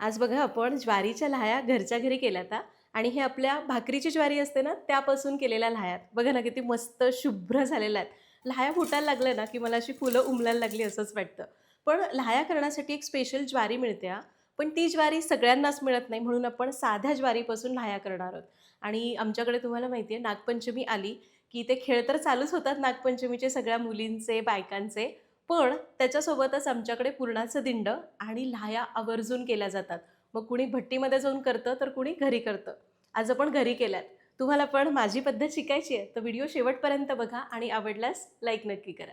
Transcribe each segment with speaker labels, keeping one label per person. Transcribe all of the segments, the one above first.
Speaker 1: आज बघा आपण ज्वारीच्या लाह्या घरच्या घरी केल्यात होता आणि हे आपल्या भाकरीची ज्वारी असते ना त्यापासून केलेल्या लाह्या बघा ना किती मस्त शुभ्र झालेल्या आहेत. लाह्या फुटायला लागल्या ना की मला अशी फुलं उमलायला लागली असंच वाटतं. पण लाह्या करण्यासाठी एक स्पेशल ज्वारी मिळते हा. पण ती ज्वारी सगळ्यांनाच मिळत नाही म्हणून आपण साध्या ज्वारीपासून लाह्या करणार आहोत. आणि आमच्याकडे तुम्हाला माहिती आहे नागपंचमी आली की ते खेळ तर चालूच होतात नागपंचमीचे सगळ्या मुलींचे बायकांचे. पण त्याच्यासोबतच आमच्याकडे पुरणाचं दिंड आणि लाह्या आवर्जून केल्या जातात. मग कुणी भट्टीमध्ये जाऊन करतं तर कुणी घरी करतं. आज आपण घरी केल्यात. तुम्हाला पण माझी पद्धत शिकायची आहे. तर व्हिडिओ शेवटपर्यंत बघा आणि आवडल्यास लाईक नक्की करा.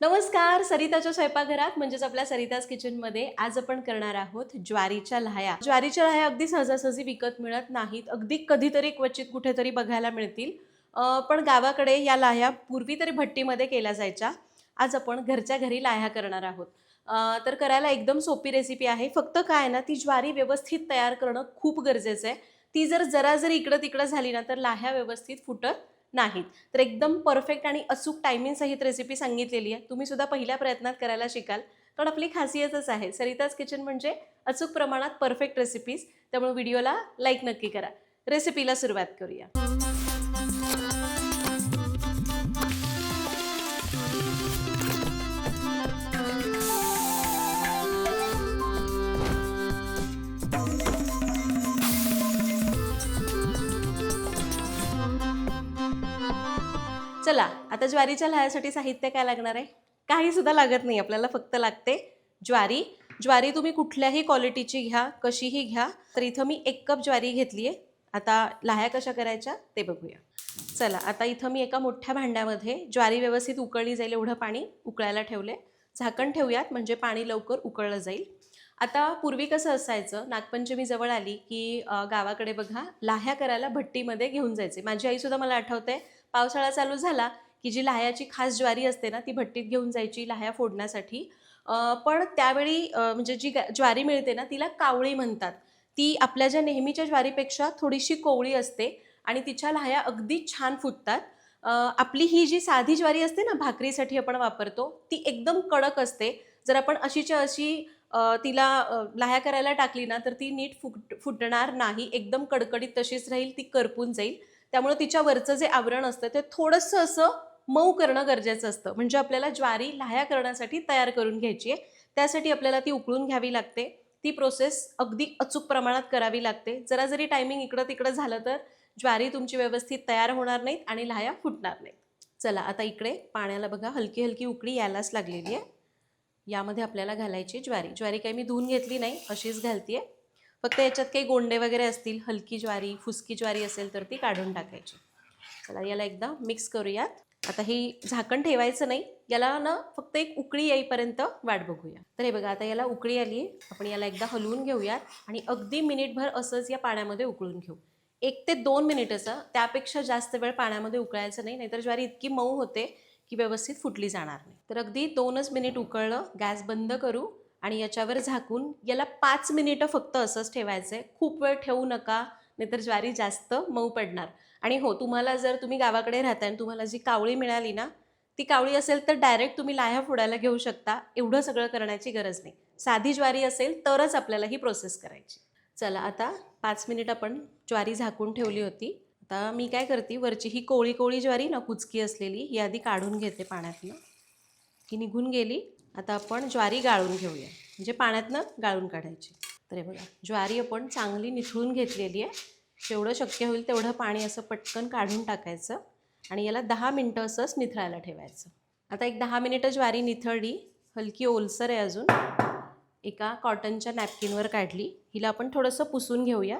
Speaker 1: नमस्कार सरिताच्या स्वयंपाकघरात म्हणजेच आपल्या सरिताज किचनमध्ये आज आपण करणार आहोत ज्वारीच्या लाह्या. ज्वारीच्या लाह्या अगदी सहजासहजी विकत मिळत नाहीत. अगदी कधीतरी क्वचित कुठेतरी बघायला मिळतील. पण गावाकडे या लाह्या पूर्वी तरी भट्टीमध्ये केल्या जायच्या. आज आपण घरच्या घरी लाह्या करणार आहोत. तर करायला एकदम सोपी रेसिपी आहे. फक्त काय ना ती ज्वारी व्यवस्थित तयार करणं खूप गरजेचं आहे. ती जर जरा जरी इकडं तिकडं झाली ना तर लाह्या व्यवस्थित फुटत नाहीत. तर एकदम परफेक्ट आणि अचूक टायमिंग सहित रेसिपी सांगितलेली आहे. तुम्ही सुद्धा पहिल्या प्रयत्नात करायला शिकाल. कारण आपली खासियतच आहे. सरिताज किचन म्हणजे अचूक प्रमाणात परफेक्ट रेसिपीज त्यामुळे व्हिडिओला लाईक नक्की करा. रेसिपीला सुरुवात करूया. चला आता ज्वारीच्या लाह्यासाठी साहित्य काय लागणार आहे? काही सुद्धा लागत नाही आपल्याला फक्त लागते ज्वारी. ज्वारी तुम्ही कुठल्याही क्वालिटीची घ्या कशीही घ्या तर इथं मी एक कप ज्वारी घेतली आहे आता लाह्या कशा करायच्या ते बघूया. चला आता इथं मी एका मोठ्या भांड्यामध्ये ज्वारी व्यवस्थित उकळली जाईल एवढं पाणी उकळायला ठेवले झाकण ठेवूयात म्हणजे पाणी लवकर उकळलं जाईल. आता पूर्वी कसं असायचं नागपंचमी जवळ आली की गावाकडे बघा लाह्या करायला भट्टीमध्ये घेऊन जायचे. माझी आईसुद्धा मला आठवते पावसाळा चालू झाला की जी लाह्याची खास ज्वारी असते ना ती भट्टीत घेऊन जायची लाह्या फोडण्यासाठी. पण त्यावेळी म्हणजे जी ज्वारी मिळते ना तिला कावळी म्हणतात. ती आपल्या ज्या नेहमीच्या ज्वारीपेक्षा थोडीशी कोवळी असते आणि तिच्या लाह्या अगदी छान फुटतात. आपली ही जी साधी ज्वारी असते ना भाकरीसाठी आपण वापरतो ती एकदम कडक असते. जर आपण अशीच्या अशी तिला लाह्या करायला टाकली ना तर ती नीट फुट फुटणार नाही. एकदम कडकडीत तशीच राहील ती करपून जाईल. त्यामुळे तिच्यावरचं जे आवरण असतं ते थोडंसं असं मऊ करणं गरजेचं असतं. म्हणजे आपल्याला ज्वारी लाह्या करण्यासाठी तयार करून घ्यायची आहे. त्यासाठी आपल्याला ती उकळून घ्यावी लागते. ती प्रोसेस अगदी अचूक प्रमाणात करावी लागते. जरा जरी टायमिंग इकडं तिकडं झालं तर ज्वारी तुमची व्यवस्थित तयार होणार नाहीत आणि लाह्या फुटणार नाहीत. चला आता इकडे पाण्याला बघा हलकी हलकी उकळी यायलाच लागलेली आहे. यामध्ये आपल्याला घालायची ज्वारी. ज्वारी काही मी धुवून घेतली नाही अशीच घालते फक्त याच्यात काही गोंडे वगैरे असतील हलकी ज्वारी फुसकी ज्वारी असेल तर ती काढून टाकायची. चला याला एकदा मिक्स करूयात. आता ही झाकण ठेवायचं नाही याला ना फक्त एक उकळी येईपर्यंत वाट बघूया. तर हे बघा आता याला उकळी आली आपण याला एकदा हलवून घेऊयात आणि अगदी मिनिटभर असंच या पाण्यामध्ये उकळून घेऊ. एक ते दोन मिनिटचं त्यापेक्षा जास्त वेळ पाण्यामध्ये उकळायचं नाही नाहीतर ज्वारी इतकी मऊ होते की व्यवस्थित फुटली जाणार नाही. तर अगदी दोनच मिनिट उकळलं गॅस बंद करू. आणि याच्यावर झाकून याला पाच मिनिटं फक्त असंच ठेवायचं आहे खूप वेळ ठेवू नका नाहीतर ज्वारी जास्त मऊ पडणार. आणि हो तुम्हाला जर तुम्ही गावाकडे राहताय आणि तुम्हाला जी कावळी मिळाली ना ती कावळी असेल तर डायरेक्ट तुम्ही लाह्या फोडायला घेऊ शकता. एवढं सगळं करण्याची गरज नाही. साधी ज्वारी असेल तरच आपल्याला ही प्रोसेस करायची. चला आता पाच मिनिट आपण ज्वारी झाकून ठेवली होती. आता मी काय करते वरची ही कोळी कोळी ज्वारी ना कुचकी असलेली ही आधी काढून घेते पाण्यातनं. ही निघून गेली. आता आपण ज्वारी गाळून घेऊया. म्हणजे पाण्यातनं गाळून काढायची. तर हे बघा ज्वारी आपण चांगली निथळून घेतलेली आहे. जेवढं शक्य होईल तेवढं पाणी असं पटकन काढून टाकायचं आणि याला दहा मिनटं असंच निथळायला ठेवायचं. आता एक दहा मिनिटं ज्वारी निथळली हलकी ओलसर आहे अजून. एका कॉटनच्या नॅपकिनवर काढली. हिला आपण थोडंसं पुसून घेऊया.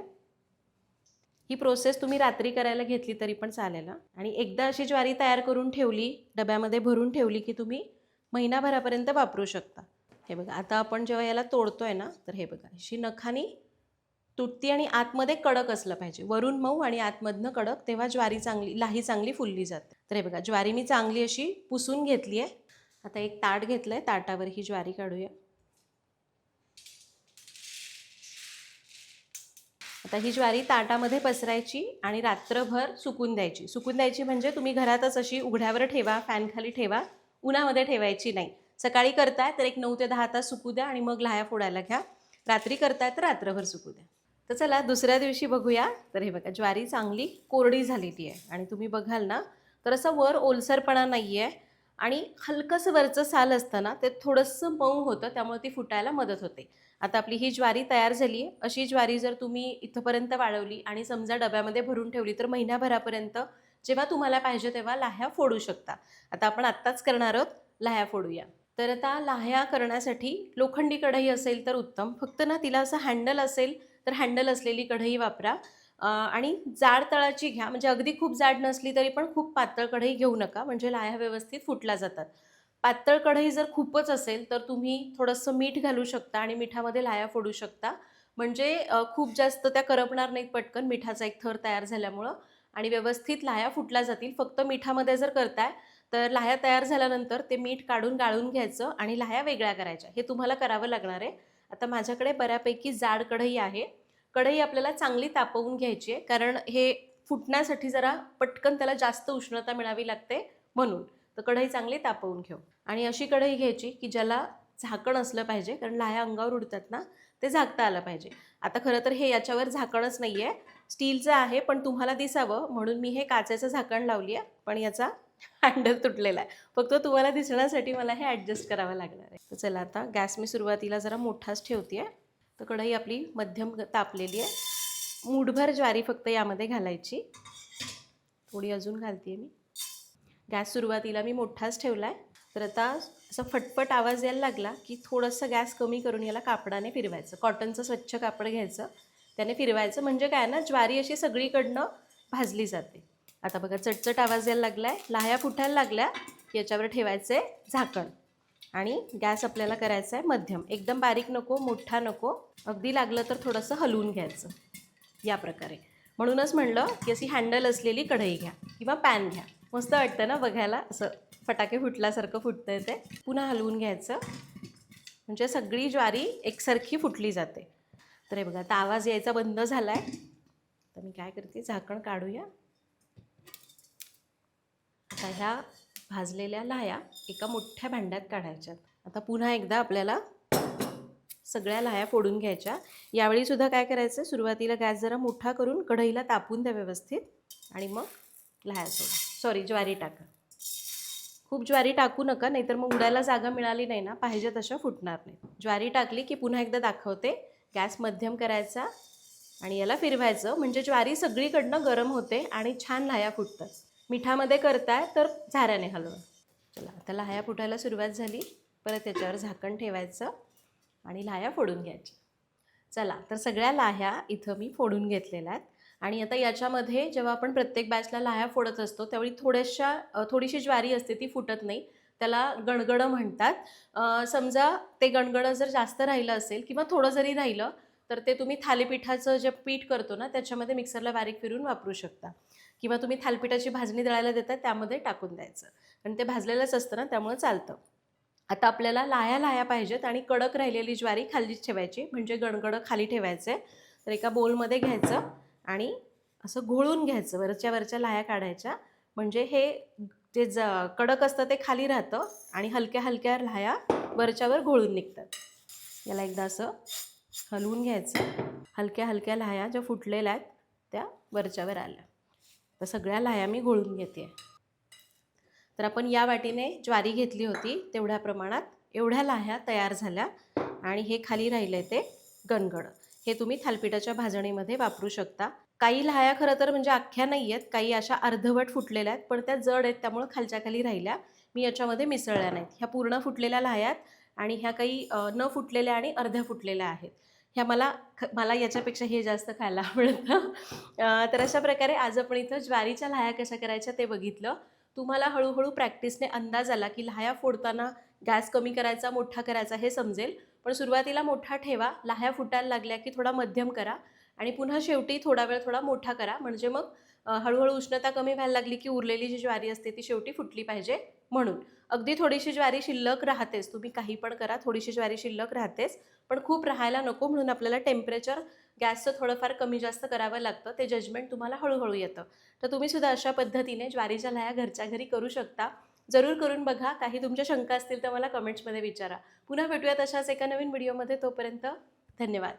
Speaker 1: ही प्रोसेस तुम्ही रात्री करायला घेतली तरी पण चालेल आणि एकदा अशी ज्वारी तयार करून ठेवली डब्यामध्ये भरून ठेवली की तुम्ही महिनाभरापर्यंत वापरू शकता. हे बघा आता आपण जेव्हा याला तोडतोय ना तर हे बघा अशी नखानी तुटती आणि आतमध्ये कडक असलं पाहिजे. वरून मऊ आणि आतमधनं कडक तेव्हा ज्वारी चांगली लाही चांगली फुलली जाते. तर हे बघा ज्वारी मी चांगली अशी पुसून घेतली आहे. आता एक ताट घेतलं आहे ताटावर ही ज्वारी काढूया. आता ही ज्वारी ताटामध्ये पसरायची आणि रात्रभर सुकून द्यायची. सुकून द्यायची म्हणजे तुम्ही घरातच अशी उघड्यावर ठेवा फॅनखाली ठेवा उन्हामध्ये ठेवायची नाही. सकाळी करताय तर एक नऊ ते दहा तास सुकू द्या आणि मग लाह्या फोडायला घ्या. रात्री करताय तर रात्रभर सुकू द्या. तर चला दुसऱ्या दिवशी बघूया. तर हे बघा ज्वारी चांगली कोरडी झालेली आहे आणि तुम्ही बघाल ना तर असं वर ओलसरपणा नाही आहे आणि हलकंसं वरचं साल असतं ना ते थोडंसं मऊ होतं त्यामुळे ती फुटायला मदत होते. आता आपली ही ज्वारी तयार झाली आहे. अशी ज्वारी जर तुम्ही इथंपर्यंत वाळवली आणि समजा डब्यामध्ये भरून ठेवली तर महिन्याभरापर्यंत जेव्हा तुम्हाला पाहिजे तेव्हा लाह्या फोडू शकता. आता आपण आत्ताच करणार आहोत लाह्या फोडूया. तर आता लाह्या करण्यासाठी लोखंडी कढई असेल तर उत्तम. फक्त ना तिला असं हँडल असेल तर हँडल असलेली कढई वापरा. आणि जाड तळाची घ्या. म्हणजे अगदी खूप जाड नसली तरी पण खूप पातळ कढई घेऊ नका. म्हणजे लाह्या व्यवस्थित फुटल्या जातात. पातळ कढई जर खूपच असेल तर तुम्ही थोडंसं मीठ घालू शकता आणि मिठामध्ये लाह्या फोडू शकता. म्हणजे खूप जास्त त्या करपणार नाहीत पटकन. मिठाचा एक थर तयार झाल्यामुळं. आणि व्यवस्थित लाह्या फुटल्या जातील. फक्त मिठामध्ये जर करताय तर लाह्या तयार झाल्यानंतर ते मीठ काढून गाळून घ्यायचं आणि लाह्या वेगळ्या करायच्या. हे तुम्हाला करावं लागणार आहे. आता माझ्याकडे बऱ्यापैकी जाड कढई आहे. कढई आपल्याला चांगली तापवून घ्यायची आहे कारण हे फुटण्यासाठी जरा पटकन त्याला जास्त उष्णता मिळावी लागते म्हणून. तर कढई चांगली तापवून घेऊ. आणि अशी कढई घ्यायची की ज्याला झाकण असलं पाहिजे कारण लाह्या अंगावर उडतात ना ते झाकता आलं पाहिजे. आता खरं तर हे याच्यावर झाकणच नाही आहे स्टीलचं आहे पण तुम्हाला दिसावं म्हणून मी हे काचेचं झाकण लावली आहे पण याचा हँडल तुटलेला आहे. फक्त तुम्हाला दिसण्यासाठी मला हे ॲडजस्ट करावं लागणार आहे. तर चला आता गॅस मी सुरुवातीला जरा मोठाच ठेवते आहे तर कढई आपली मध्यम तापलेली आहे. मूठभर ज्वारी फक्त यामध्ये घालायची. थोडी अजून घालते मी. गॅस सुरुवातीला मी मोठाच ठेवला आहे तर आता असं फटफट आवाज यायला लागला की थोडंसं गॅस कमी करून याला कापडाने फिरवायचं. कॉटनचं स्वच्छ कापड घ्यायचं. त्याने फिरवायचं म्हणजे काय ना ज्वारी अशी सगळीकडनं भाजली जाते. आता बघा चटचट आवाज यायला लागला आहे लाह्या फुटायला लागल्या. की याच्यावर ठेवायचं आहे झाकण. आणि गॅस आपल्याला करायचा आहे मध्यम. एकदम बारीक नको मोठा नको. अगदी लागलं तर थोडंसं हलवून घ्यायचं. या प्रकारे. म्हणूनच म्हणलं की अशी हँडल असलेली कढई घ्या किंवा पॅन घ्या. मस्त वाटतं ना बघायला. असं फटाके फुटल्यासारखं फुटतं आहे ते. पुन्हा हलवून घ्यायचं. म्हणजे सगळी ज्वारी एकसारखी फुटली जाते. तर हे बघा आता आवाज यायचा बंद झाला आहे तर मी काय करते झाकण काढूया. आता ह्या भाजलेल्या लाह्या एका मोठ्या भांड्यात काढायच्यात. आता पुन्हा एकदा आपल्याला सगळ्या लाह्या फोडून घ्यायच्या. यावेळी सुद्धा काय करायचं सुरुवातीला गॅस जरा मोठा करून कढईला तापून द्या व्यवस्थित. आणि मग लाह्या सोडा. सॉरी ज्वारी टाका. खूप ज्वारी टाकू नका नाहीतर मग उडायला जागा मिळाली नाही ना पाहिजे तशा फुटणार नाही. ज्वारी टाकली की पुन्हा एकदा दाखवते गॅस मध्यम करायचा आणि याला फिरवायचं. म्हणजे ज्वारी सगळीकडनं गरम होते आणि छान लाह्या फुटतात. मिठामध्ये करताय तर झाऱ्याने हलवा. चला आता लाह्या फुटायला सुरुवात झाली. परत त्याच्यावर झाकण ठेवायचं आणि लाह्या फोडून घ्यायच्या. चला तर सगळ्या लाह्या इथं मी फोडून घेतलेल्या आहेत. आणि आता याच्यामध्ये जेव्हा आपण प्रत्येक बॅचला लाह्या फोडत असतो त्यावेळी थोड्याशा थोडीशी ज्वारी असते ती फुटत नाही. त्याला गणगडं म्हणतात. समजा ते गणगडं जर जास्त राहिलं असेल किंवा थोडं जरी राहिलं तर ते तुम्ही थालीपीठाचं जे पीठ करतो ना त्याच्यामध्ये मिक्सरला बारीक फिरून वापरू शकता. किंवा तुम्ही थालीपीठाची भाजणी दळायला देता त्यामध्ये टाकून द्यायचं. आणि ते भाजलेलंच असतं ना त्यामुळे चालतं. आता आपल्याला लाह्या लाह्या पाहिजेत आणि कडक राहिलेली ज्वारी खालीच ठेवायची म्हणजे गणगडं खाली ठेवायचं आहे तर एका बोलमध्ये घ्यायचं. आणि असं घोळून घ्यायचं वरच्या वरच्या लाह्या काढायच्या. म्हणजे हे जे ज कडक असतं ते खाली राहतं आणि हलक्या हलक्या लाह्या वरच्यावर घोळून निघतात. याला एकदा असं हलवून घ्यायचं. हलक्या हलक्या लाह्या ज्या फुटलेल्या आहेत त्या वरच्यावर आल्या. तर सगळ्या लाह्या मी घोळून घेते तर आपण या वाटीने ज्वारी घेतली होती तेवढ्या प्रमाणात एवढ्या लाह्या तयार झाल्या आणि हे खाली राहिले ते गणगड हे तुम्ही थालपिठाच्या भाजणीमध्ये वापरू शकता. काही लाह्या खरं तर म्हणजे अख्ख्या नाही आहेत काही अशा अर्धवट फुटलेल्या आहेत पण त्या जड आहेत त्यामुळं खालच्या खाली राहिल्या. मी याच्यामध्ये मिसळल्या नाहीत. ह्या पूर्ण फुटलेल्या लाह्या आहेत आणि ह्या काही न फुटलेल्या आणि अर्ध्या फुटलेल्या आहेत. ह्या मला ख मला याच्यापेक्षा हे जास्त खायला आवडतं. तर अशा प्रकारे आज आपण इथं ज्वारीच्या लाह्या कशा करायच्या ते बघितलं. तुम्हाला हळूहळू प्रॅक्टिसने अंदाज आला की लाह्या फोडताना गॅस कमी करायचा मोठा करायचा हे समजेल. पण सुरुवातीला मोठा ठेवा लाह्या फुटायला लागल्या की थोडा मध्यम करा आणि पुन्हा शेवटी थोडा वेळ थोडा मोठा करा. म्हणजे मग हळूहळू उष्णता कमी व्हायला लागली की उरलेली जी ज्वारी असते ती शेवटी फुटली पाहिजे म्हणून. अगदी थोडीशी ज्वारी शिल्लक राहतेच. तुम्ही काही पण करा थोडीशी ज्वारी शिल्लक राहतेच. पण खूप राहायला नको म्हणून आपल्याला टेम्परेचर गॅसचं थोडंफार कमी जास्त करावं लागतं. ते जजमेंट तुम्हाला हळूहळू येतं. तर तुम्ही सुद्धा अशा पद्धतीने ज्वारीच्या लाह्या घरच्या घरी करू शकता. जरूर करून बघा. काही तुमच्या शंका असतील तर मला कमेंट्समध्ये विचारा. पुन्हा भेटूयात अशाच एका नवीन व्हिडिओमध्ये. तोपर्यंत धन्यवाद.